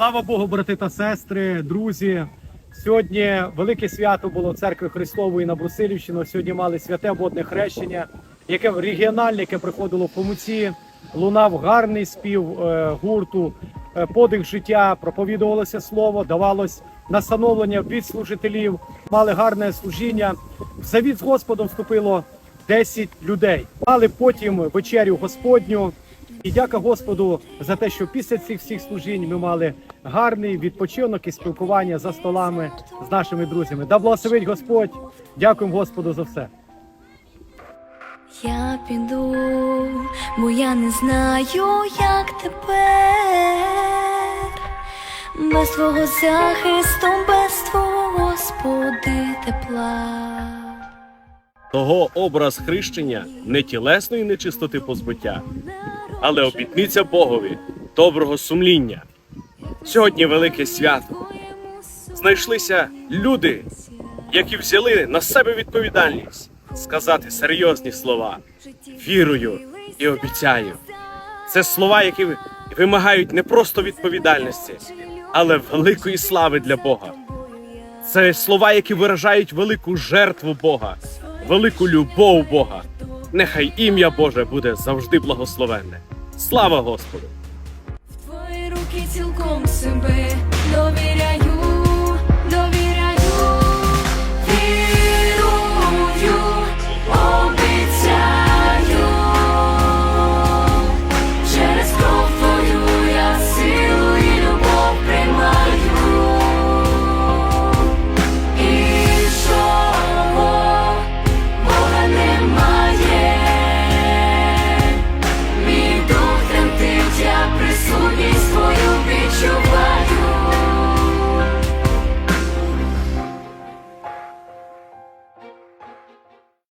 Слава Богу, брати та сестри, друзі. Сьогодні велике свято було в церкві Христової на Брусилівщину. Сьогодні мали святе водне хрещення, яке регіональне, яке приходило в Помуці. Лунав гарний спів е, гурту, е, подих життя, проповідувалося слово, давалось настановлення від служителів, мали гарне служіння. В завіт з Господом вступило 10 людей. Мали потім вечерю Господню. І дяка Господу за те, що після цих всіх служінь ми мали гарний відпочинок і спілкування за столами з нашими друзями. Да благословить Господь. Дякуємо Господу за все. Я піду, бо я не знаю, як тепер без твого захисту, без твого Господи тепла. Того образ хрещення не тілесної нечистоти позбуття, але обітниця Богові доброго сумління. Сьогодні велике свято. Знайшлися люди, які взяли на себе відповідальність сказати серйозні слова вірою і обіцяю. Це слова, які вимагають не просто відповідальності, але великої слави для Бога. Це слова, які виражають велику жертву Бога, велику любов Бога. Нехай ім'я Боже буде завжди благословенне. Слава Господу! В твої руки цілком себе.